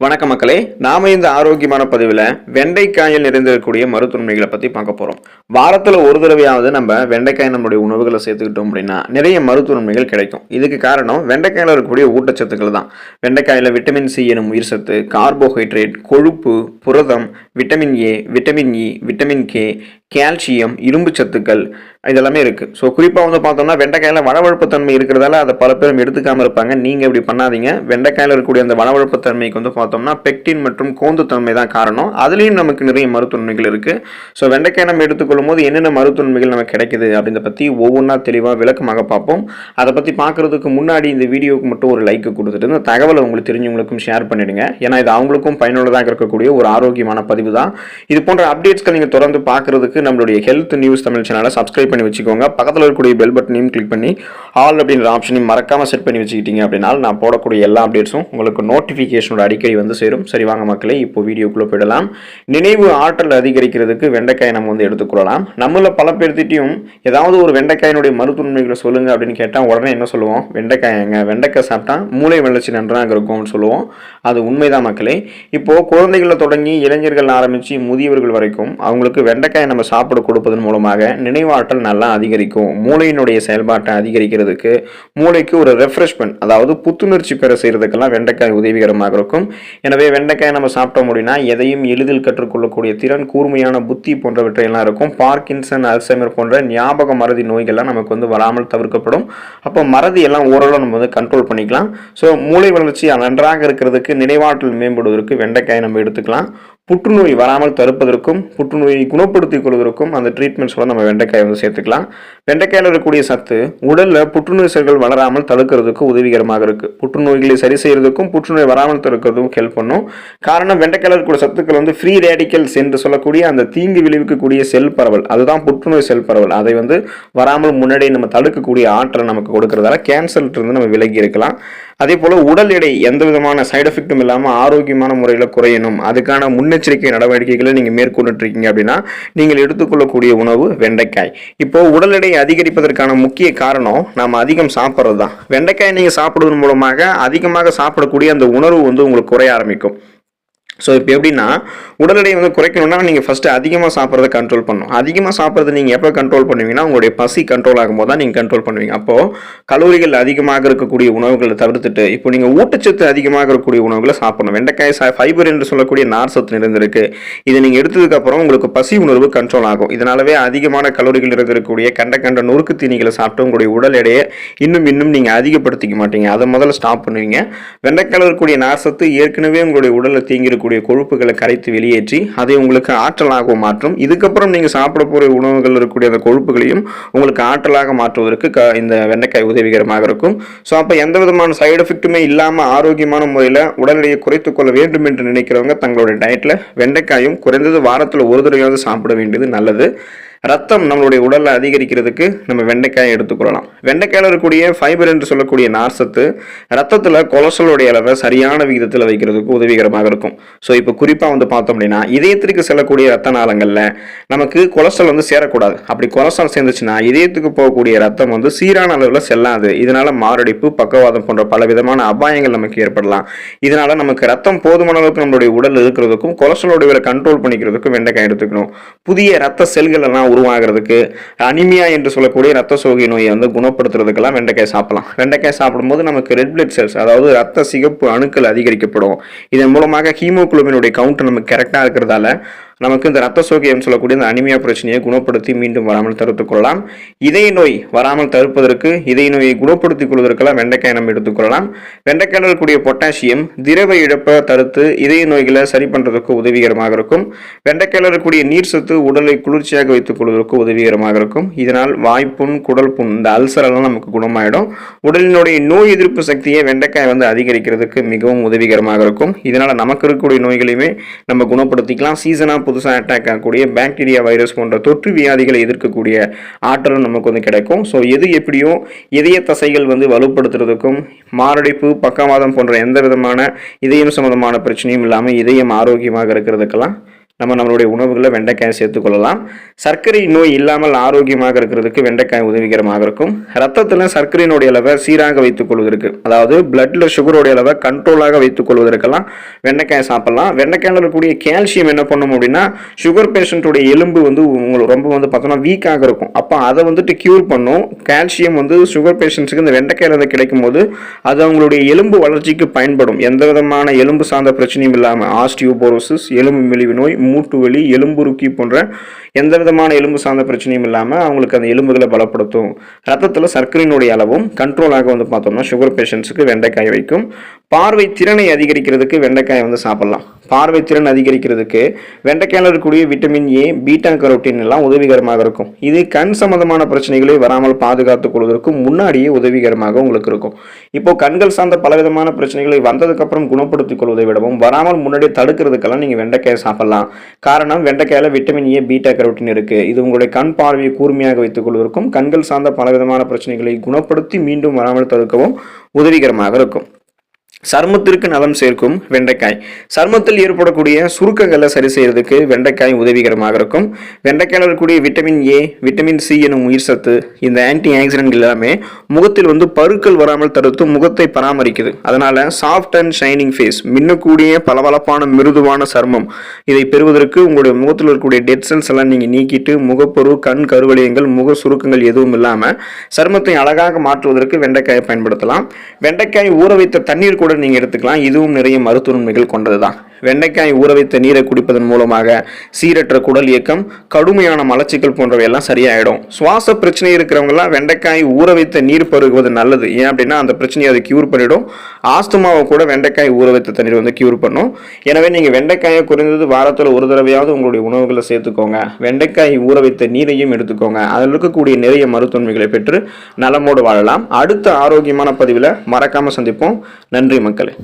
வணக்க மக்களே நாம இந்த ஆரோக்கியமான பதிவில் வெண்டைக்காயில் நிறைந்திருக்கக்கூடிய மருத்துவமைகளை பற்றி பார்க்க போகிறோம் வாரத்தில் ஒரு தடவையாவது நம்ம வெண்டைக்காய் நம்மளுடைய உணவுகளை சேர்த்துக்கிட்டோம் அப்படின்னா நிறைய மருத்துவமைகள் கிடைக்கும். இதுக்கு காரணம் வெண்டைக்காயில் இருக்கக்கூடிய ஊட்டச்சத்துக்கள் தான். வெண்டைக்காயில் விட்டமின் சி எனும் உயிர் சத்து கார்போஹைட்ரேட் கொழுப்பு புரதம் vitamin A vitamin E vitamin K calcium இரும்பு சத்துக்கள் இதெல்லாமே இருக்குது ஸோ குறிப்பாக வந்து பார்த்தோம்னா வெண்டைக்காயில் வளவழுப்பு இருக்கிறதால அதை பல பேரும் எடுத்துக்காமல் இருப்பாங்க. நீங்கள் இப்படி பண்ணாதீங்க. வெண்டைக்காயில் இருக்கக்கூடிய அந்த வளவழுப்பு தன்மைக்கு வந்து பார்த்தோம்னா பெக்டின் மற்றும் கோந்து தன்மை தான் காரணம். அதுலேயும் நமக்கு நிறைய மருத்துவன்மைகள் இருக்குது ஸோ வெண்டைக்காய் நம்ம எடுத்துக்கொள்ளும் போது என்னென்ன மருத்துவன்மைகள் நமக்கு கிடைக்குது அப்படின்றத பற்றி ஒவ்வொன்றா தெளிவாக விளக்கமாக பார்ப்போம். அதை பற்றி பார்க்குறதுக்கு முன்னாடி இந்த வீடியோவுக்கு மட்டும் ஒரு லைக் கொடுத்துட்டு இந்த தகவலை உங்களுக்கு தெரிஞ்சவங்களுக்கும் ஷேர் பண்ணிடுங்க. ஏன்னா இது அவங்களுக்கும் பயனுள்ளதாக இருக்கக்கூடிய ஒரு ஆரோக்கியமான பதிவு தான் இது போன்ற அப்டேட்ஸ்கள் நீங்கள் தொடர்ந்து பார்க்குறதுக்கு நம்மளுடைய ஹெல்த் நியூஸ் தமிழ் சேனலை சப்ஸ்கிரைப் பண்ணி வச்சுக்கோங்க. பக்கத்தில் இருக்கக்கூடிய பெல் பட்டனையும் கிளிக் பண்ணி ஆல் அப்படின்ற ஆப்ஷனையும் மறக்காமல் செட் பண்ணி வச்சுக்கிட்டீங்க அப்படின்னா நான் போடக்கூடிய எல்லா அப்டேட்ஸும் உங்களுக்கு நோட்டிஃபிகேஷனோட அடிக்கடி வந்து சேரும். சரி வாங்க மக்களே இப்போ வீடியோக்குள்ளே போயிடலாம். நினைவு ஆற்றல் அதிகரிக்கிறதுக்கு வெண்டைக்காய் நம்ம வந்து எடுத்துக்கொள்ளலாம் நம்மள பல பேர்த்திட்டையும் ஏதாவது ஒரு வெண்டைக்காயினுடைய மருத்துவமைகளை சொல்லுங்க அப்படின்னு கேட்டால் உடனே என்ன சொல்லுவோம்? வெண்டைக்காயங்க வெண்டைக்காய் சாப்பிட்டா மூளை வளர்ச்சி நன்றாக இருக்கும்னு சொல்லுவோம். அது உண்மைதான் மக்களே. இப்போது குழந்தைகளை தொடங்கி இளைஞர்கள் ஆரம்பித்து முதியவர்கள் வரைக்கும் அவங்களுக்கு வெண்டைக்காய் நம்ம சாப்பிட கொடுப்பதன் மூலமாக நினைவாற்றல் நல்லா அதிகரிக்கும். மூளையினுடைய செயல்பாட்டை அதிகரிக்கிறதுக்கு மூளைக்கு ஒரு ரெஃப்ரெஷ்மெண்ட் அதாவது புத்துணர்ச்சி பெற செய்கிறதுக்கெல்லாம் வெண்டைக்காய் உதவிகரமாக இருக்கும். எனவே வெண்டைக்காய் நம்ம சாப்பிட்டோம் அப்படின்னா எதையும் எளிதில் கற்றுக்கொள்ளக்கூடிய திறன் கூர்மையான புத்தி போன்றவற்றையெல்லாம் இருக்கும். பார்க்கின்சன் அல்சைமர் போன்ற ஞாபக மறதி நோய்கள்லாம் நமக்கு வந்து வராமல் தவிர்க்கப்படும். அப்போ மறதி எல்லாம் ஓரளவு நம்ம வந்து கண்ட்ரோல் பண்ணிக்கலாம். ஸோ மூளை வளர்ச்சி நன்றாக இருக்கிறதுக்கு நினைவாற்றல் மேம்படுவதற்கு வெண்டைக்காய் நம்ம எடுத்துக்கலாம். புற்றுநோய் வராமல் தடுப்பதற்கும் புற்றுநோயை குணப்படுத்திக் கொள்வதற்கும் அந்த ட்ரீட்மெண்ட்ஸோட நம்ம வெண்டைக்காய் வந்து சேர்த்துக்கலாம். வெண்டைக்காயில் இருக்கக்கூடிய சத்து உடலில் புற்றுநோய் செல்கள் வளராமல் தடுக்கிறதுக்கு உதவிகரமாக இருக்குது புற்றுநோய்களை சரி செய்கிறதுக்கும் புற்றுநோய் வராமல் தடுக்கிறதுக்கும் ஹெல்ப் பண்ணும். காரணம் வெண்டைக்காயில் இருக்கக்கூடிய சத்துக்கள் வந்து ஃப்ரீ ரேடிக்கல்ஸ் என்று சொல்லக்கூடிய அந்த தீங்கு விளைவிக்கக்கூடிய செல் பரவல். அதுதான் புற்றுநோய் செல் பரவல். அதை வந்து வராமல் முன்னாடி நம்ம தடுக்கக்கூடிய ஆற்றலை நமக்கு கொடுக்கறதால கேன்சர்ல இருந்து நம்ம விலகி இருக்கலாம். அதே போல் உடல் எடை எந்த விதமான சைடு எஃபெக்ட்டும் இல்லாமல் ஆரோக்கியமான முறையில் குறையணும். அதுக்கான முன்னெச்சரிக்கை நடவடிக்கைகளை நீங்கள் மேற்கொண்டுட்டு இருக்கீங்க அப்படின்னா நீங்கள் எடுத்துக்கொள்ளக்கூடிய உணவு வெண்டைக்காய். இப்போது உடல் எடை அதிகரிப்பதற்கான முக்கிய காரணம் நாம் அதிகம் சாப்பிட்றது தான் வெண்டைக்காய் நீங்கள் சாப்பிடுவதன் மூலமாக அதிகமாக சாப்பிடக்கூடிய அந்த உணர்வு வந்து உங்களுக்கு குறைய ஆரம்பிக்கும். ஸோ இப்போ எப்படின்னா உடல் எடையை வந்து குறைக்கணும்னா நீங்கள் ஃபஸ்ட்டு அதிகமாக சாப்பிட்றத கண்ட்ரோல் பண்ணணும். அதிகமாக சாப்பிட்றது நீங்கள் எப்போ கண்ட்ரோல் பண்ணுவீங்கன்னா உங்களுடைய பசி கண்ட்ரோல் ஆகும்போது தான் நீங்கள் கண்ட்ரோல் பண்ணுவீங்க. அப்போது கலோரிகள் அதிகமாக இருக்கக்கூடிய உணவுகளை தவிர்த்துட்டு இப்போ நீங்கள் ஊட்டச்சத்து அதிகமாக இருக்கக்கூடிய உணவுகளை சாப்பிடணும். வெண்டைக்காய் சா ஃபைபர் என்று சொல்லக்கூடிய நார் சத்து நிறைந்திருக்கு. இதை நீங்கள் எடுத்ததுக்கப்புறம் உங்களுக்கு பசி உணர்வு கண்ட்ரோல் ஆகும். இதனாலவே அதிகமான கலோரிகள் இருக்கக்கூடிய கண்ட கண்ட நொறுக்கு தீனிகளை சாப்பிட்டு உங்களுடைய உடல் எடையை இன்னும் இன்னும் நீங்கள் அதிகப்படுத்திக்க மாட்டீங்க. அதை முதல்ல ஸ்டாப் பண்ணுவீங்க. வெண்டைக்காயில் இருக்கக்கூடிய நார் சத்து ஏற்கனவே உங்களுடைய உடலில் தீங்கிருக்கும் இருக்கக்கூடிய கொழுப்புகளை கரைத்து வெளியேற்றி அதை உங்களுக்கு ஆற்றலாக மாற்றும். இதுக்கப்புறம் நீங்கள் சாப்பிட போகிற உணவுகள் இருக்கக்கூடிய அந்த கொழுப்புகளையும் உங்களுக்கு ஆற்றலாக மாற்றுவதற்கு க இந்த வெண்டைக்காய் உதவிகரமாக இருக்கும். ஸோ அப்போ எந்த விதமான சைடு எஃபெக்ட்டுமே இல்லாமல் ஆரோக்கியமான முறையில் உடல் எடையை கொள்ள வேண்டும் என்று நினைக்கிறவங்க தங்களுடைய டயட்டில் வெண்டைக்காயும் குறைந்தது வாரத்தில் ஒரு தடவையாவது சாப்பிட வேண்டியது நல்லது. ரத்தம் நம்மளுடைய உடலில் அதிகரிக்கிறதுக்கு நம்ம வெண்டைக்காயை எடுத்துக்கொள்ளலாம் வெண்டைக்காயில் இருக்கக்கூடிய ஃபைபர் என்று சொல்லக்கூடிய நார்சத்து ரத்தத்தில் கொலஸ்ட்ராலுடைய அளவை சரியான விகிதத்தில் வைக்கிறதுக்கு உதவிகரமாக இருக்கும். ஸோ இப்போ குறிப்பாக வந்து பார்த்தோம் அப்படின்னா இதயத்திற்கு செல்லக்கூடிய ரத்த நாளங்களில் நமக்கு கொலஸ்ட்ரால் வந்து சேரக்கூடாது. அப்படி கொலஸ்ட்ரால் சேர்ந்துச்சுன்னா இதயத்துக்கு போகக்கூடிய ரத்தம் வந்து சீரான அளவில் செல்லாது. இதனால் மாரடைப்பு பக்கவாதம் போன்ற பல விதமான அபாயங்கள் நமக்கு ஏற்படலாம். இதனால் நமக்கு ரத்தம் போதுமான அளவுக்கு நம்மளுடைய உடல் இருக்கிறதுக்கும் கொலஸ்ட்ராலோட கண்ட்ரோல் பண்ணிக்கிறதுக்கும் வெண்டைக்காய் எடுத்துக்கணும். புதிய ரத்த செல்கள் எல்லாம் உருவாகிறதுக்கு அனிமியா என்று சொல்லக்கூடிய ரத்த சோகை நோயை வந்து குணப்படுத்துறதுக்கெல்லாம் வெண்டைக்காய் சாப்பிடலாம். வெண்டைக்காய் சாப்பிடும்போது நமக்கு ரெட் பிளட் செல்ஸ் அதாவது ரத்த சிகப்பு அணுக்கள் அதிகரிக்கப்படும். இதன் மூலமாக ஹீமோகுளோபினுடைய கவுண்ட் நமக்கு கரெக்டாக இருக்கிறதால நமக்கு இந்த ரத்த சோகையம் சொல்லக்கூடிய இந்த அனிமியா பிரச்சனையை குணப்படுத்தி மீண்டும் வராமல் தடுத்துக் கொள்ளலாம். இதய நோய் வராமல் தடுப்பதற்கு இதய நோயை குணப்படுத்திக் கொள்வதற்கெல்லாம் வெண்டைக்காய் நம்ம எடுத்துக்கொள்ளலாம் வெண்டைக்காயில் இருக்கக்கூடிய பொட்டாசியம் திரவ இழப்பை தடுத்து இதய நோய்களை சரி பண்ணுறதுக்கு உதவிகரமாக இருக்கும். வெண்டைக்காயில் இருக்கக்கூடிய நீர் சத்து உடலை குளிர்ச்சியாக வைத்துக் கொள்வதற்கு உதவிகரமாக இருக்கும். இதனால் வாய்ப்புண் குடல் புண் இந்த அல்சர் எல்லாம் நமக்கு குணமாயிடும். உடலினுடைய நோய் எதிர்ப்பு சக்தியை வெண்டைக்காய் வந்து அதிகரிக்கிறதுக்கு மிகவும் உதவிகரமாக இருக்கும். இதனால் நமக்கு இருக்கக்கூடிய நோய்களையுமே நம்ம குணப்படுத்திக்கலாம். சீசனாக புதுசாக அட்டாக் ஆகக்கூடிய பாக்டீரியா வைரஸ் போன்ற தொற்று வியாதிகளை எதிர்க்கக்கூடிய ஆற்றலும் நமக்கு வந்து கிடைக்கும். ஸோ எது எப்படியோ இதய தசைகள் வந்து வலுப்படுத்துறதுக்கும் மாரடைப்பு பக்கவாதம் போன்ற எந்த விதமான இதயம் சம்பந்தமான பிரச்சனையும் இல்லாமல் இதயம் ஆரோக்கியமாக இருக்கிறதுக்கெல்லாம் நம்ம நம்மளுடைய உணவுகளில் வெண்டைக்காயை சேர்த்துக்கொள்ளலாம் சர்க்கரை நோய் இல்லாமல் ஆரோக்கியமாக இருக்கிறதுக்கு வெண்டைக்காய் உதவிகரமாக இருக்கும். ரத்தத்தில் சர்க்கரையினுடைய அளவை சீராக வைத்துக் கொள்வதற்கு அதாவது பிளட்டில் சுகருடைய அளவை கண்ட்ரோலாக வைத்துக் கொள்வதற்கெல்லாம் வெண்டைக்காய் சாப்பிடலாம். வெண்டைக்காயில் இருக்கக்கூடிய கால்சியம் என்ன பண்ணும் அப்படின்னா சுகர் பேஷண்ட்டுடைய எலும்பு வந்து உங்களுக்கு ரொம்ப வந்து பார்த்தோம்னா வீக்காக இருக்கும். அப்போ அதை வந்துட்டு க்யூர் பண்ணும். கால்சியம் வந்து சுகர் பேஷண்ட்ஸுக்கு இந்த வெண்டைக்காயிலிருந்து கிடைக்கும் போது அது அவங்களுடைய எலும்பு வளர்ச்சிக்கு பயன்படும். எந்த விதமான எலும்பு சார்ந்த பிரச்சனையும் இல்லாமல் ஆஸ்டியோபோரோசிஸ் எலும்பு மெலிவு நோய் மூட்டு வலி எலும்புருக்கி போன்ற எந்த விதமான எலும்பு சார்ந்த பிரச்சனையும் இல்லாமல் அவங்களுக்கு அந்த எலும்புகளை பலப்படுத்தும். ரத்தத்தில் சர்க்கரையினுடைய அளவும் கண்ட்ரோலாக வந்து பார்த்தோம்னா சுகர் பேஷண்ட்ஸுக்கு வெண்டைக்காய் வைக்கும். பார்வை திறனை அதிகரிக்கிறதுக்கு வெண்டைக்காயை வந்து சாப்பிடலாம். பார்வை திறன் அதிகரிக்கிறதுக்கு வெண்டைக்காயில் இருக்கக்கூடிய விட்டமின் ஏ பீட்டா கரோட்டின் எல்லாம் உதவிகரமாக இருக்கும். இது கண் சம்பந்தமான பிரச்சனைகளை வராமல் பாதுகாத்துக் கொள்வதற்கும் முன்னாடியே உதவிகரமாக உங்களுக்கு இருக்கும். இப்போ கண்கள் சார்ந்த பலவிதமான பிரச்சனைகளை வந்ததுக்கப்புறம் குணப்படுத்திக் கொள்வதை விடவும் வராமல் முன்னாடியே தடுக்கிறதுக்கெல்லாம் நீங்கள் வெண்டைக்காயை சாப்பிடலாம். காரணம் வெண்டைக்காயில் விட்டமின் ஏ பீட்டா கரோட்டின் இருக்குது இது உங்களுடைய கண் பார்வையை கூர்மையாக வைத்துக் கொள்வதற்கும் கண்கள் சார்ந்த பலவிதமான பிரச்சனைகளை குணப்படுத்தி மீண்டும் வராமல் தடுக்கவும் உதவிகரமாக இருக்கும். சருமத்திற்கு நலம் சேர்க்கும் வெண்டைக்காய். சருமத்தில் ஏற்படக்கூடிய சுருக்கங்களை சரி செய்யறதுக்கு வெண்டைக்காய் உதவிகரமாக இருக்கும். வெண்டைக்காயில் இருக்கக்கூடிய விட்டமின் ஏ விட்டமின் சி எனும் உயிர் சத்து இந்த ஆன்டி ஆக்சிடென்ட் எல்லாமே முகத்தில் வந்து பருக்கள் வராமல் தடுத்து முகத்தை பராமரிக்குது. அதனால சாஃப்ட் அண்ட் ஷைனிங் ஃபேஸ் மின்னக்கூடிய பளபளப்பான மிருதுவான சருமம் இதை பெறுவதற்கு உங்களுடைய முகத்தில் இருக்கக்கூடிய டெட் செல்ஸ் எல்லாம் நீங்கள் நீக்கிட்டு முகப்பொரு கண் கருவளையங்கள் முக சுருக்கங்கள் எதுவும் இல்லாமல் சருமத்தை அழகாக மாற்றுவதற்கு வெண்டைக்காயை பயன்படுத்தலாம். வெண்டைக்காய் ஊற வைத்த தண்ணீர் கூட நீங்கள் எடுத்துக்கலாம். இதுவும் நிறைய மருத்துவ நன்மைகள் கொண்டது தான் வெண்டைக்காய் ஊற வைத்த நீரை குடிப்பதன் மூலமாக சீரற்ற குடல் இயக்கம் கடுமையான மலச்சிக்கல் போன்றவை எல்லாம் சரியாயிடும். சுவாச பிரச்சனை இருக்கிறவங்கலாம் வெண்டைக்காய் ஊற வைத்த நீர் பருகுவது நல்லது. ஏன் அப்படின்னா அந்த பிரச்சனையை அதை கியூர் பண்ணிடும். ஆஸ்துமாவை கூட வெண்டைக்காய் ஊற வைத்த தண்ணீர் வந்து கியூர் பண்ணும். எனவே நீங்கள் வெண்டைக்காயை குறைந்தது வாரத்தில் ஒரு தடவையாவது உங்களுடைய உணவுகளை சேர்த்துக்கோங்க. வெண்டைக்காய் ஊற வைத்த நீரையும் எடுத்துக்கோங்க. அதில் இருக்கக்கூடிய நிறைய மருத்துவன்மைகளை பெற்று நலமோடு வாழலாம். அடுத்த ஆரோக்கியமான பதிவில் மறக்காமல் சந்திப்போம். நன்றி மக்களே.